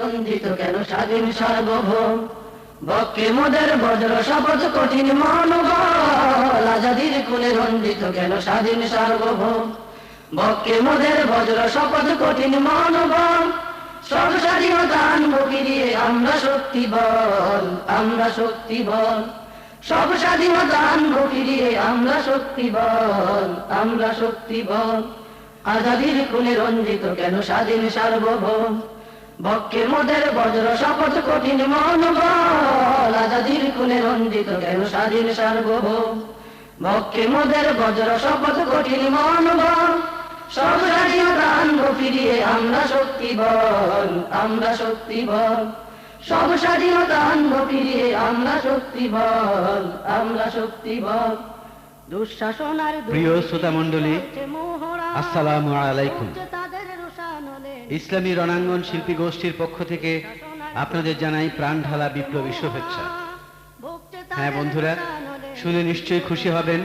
রঞ্জিত কেন স্বাধীন সার্বভৌম? মোদের বজ্র শপথ কঠিন আজাদির কুলে রঞ্জিত কেন স্বাধীন সার্বভৌম? মোদের বজ্র শপথ কঠিন সব স্বাধীনতা আনব আমরা শক্তি বল, আমরা শক্তি বল। সব আমরা শক্তি বল, আমরা শক্তি বল। আজাদির কুলে রঞ্জিত কেন স্বাধীন সার্বভৌম? বক্ষে মোদের বজ্র শপথ কঠিন মনোবল আজাদির কুলে রঞ্জিত কেন স্বাধীন সার্বভৌম? বক্ষে মোদের বজ্র শপথ কঠিন মনোবল সব স্বাধীনতা আনব ফিরিয়ে আমরা শক্তি বল আমরা শক্তি বল সব স্বাধীনতা আনব ফিরিয়ে আমরা শক্তি বল আমরা শক্তি বল দুঃশাসন আর প্রিয় শ্রোতামণ্ডলী, আসসালামু আলাইকুম। ইসলামী রণাঙ্গন শিল্পী গোষ্ঠীর পক্ষ থেকে আপনাদের জানাই প্রাণ ঢালা বিপ্লবী শুভেচ্ছা। হ্যাঁ বন্ধুরা, শুনে নিশ্চয়ই খুশি হবেন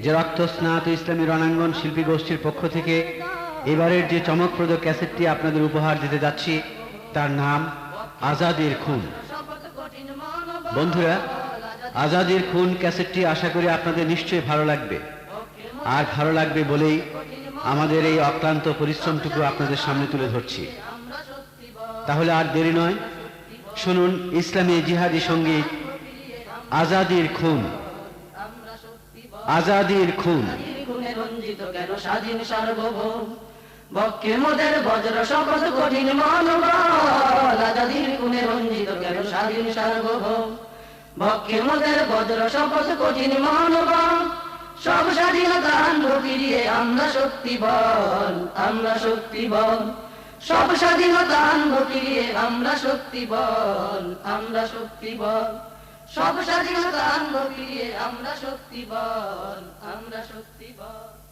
যে রক্ত রক্তস্নাত ইসলামী রণাঙ্গন শিল্পী গোষ্ঠীর পক্ষ থেকে এবারের যে চমকপ্রদ ক্যাসেটটি আপনাদের উপহার দিতে যাচ্ছি, তার নাম আজাদের খুন। বন্ধুরা, আজাদের খুন ক্যাসেটটি আশা করি আপনাদের নিশ্চয়ই ভালো লাগবে। আর ভালো লাগবে বলেই আমাদের এই অক্লান্ত পরিশ্রমটুকু আপনাদের সামনে তুলে ধরছি। তাহলে আর দেরি নয়। শুনুন, ইসলামী জিহাদি সংগীত আজাদির খুন। আজাদির খুন। স্বাধীন সার্বভৌম বক্ষে মোদের বজ্র শপথ কঠিন মনোবল আজাদির খুনে রঞ্জিত কেন স্বাধীন সার্বভৌম বক্ষে মোদের বজ্র শপথ কঠিন মনোবল সব স্বাধীনতা আনব ফিরিয়ে আমরা শক্তি বল, আমরা শক্তি বল। সব স্বাধীনতা আনব ফিরিয়ে আমরা শক্তি বল, আমরা শক্তি বল। সব স্বাধীনতা আনব ফিরিয়ে আমরা শক্তি বল, আমরা শক্তি বল।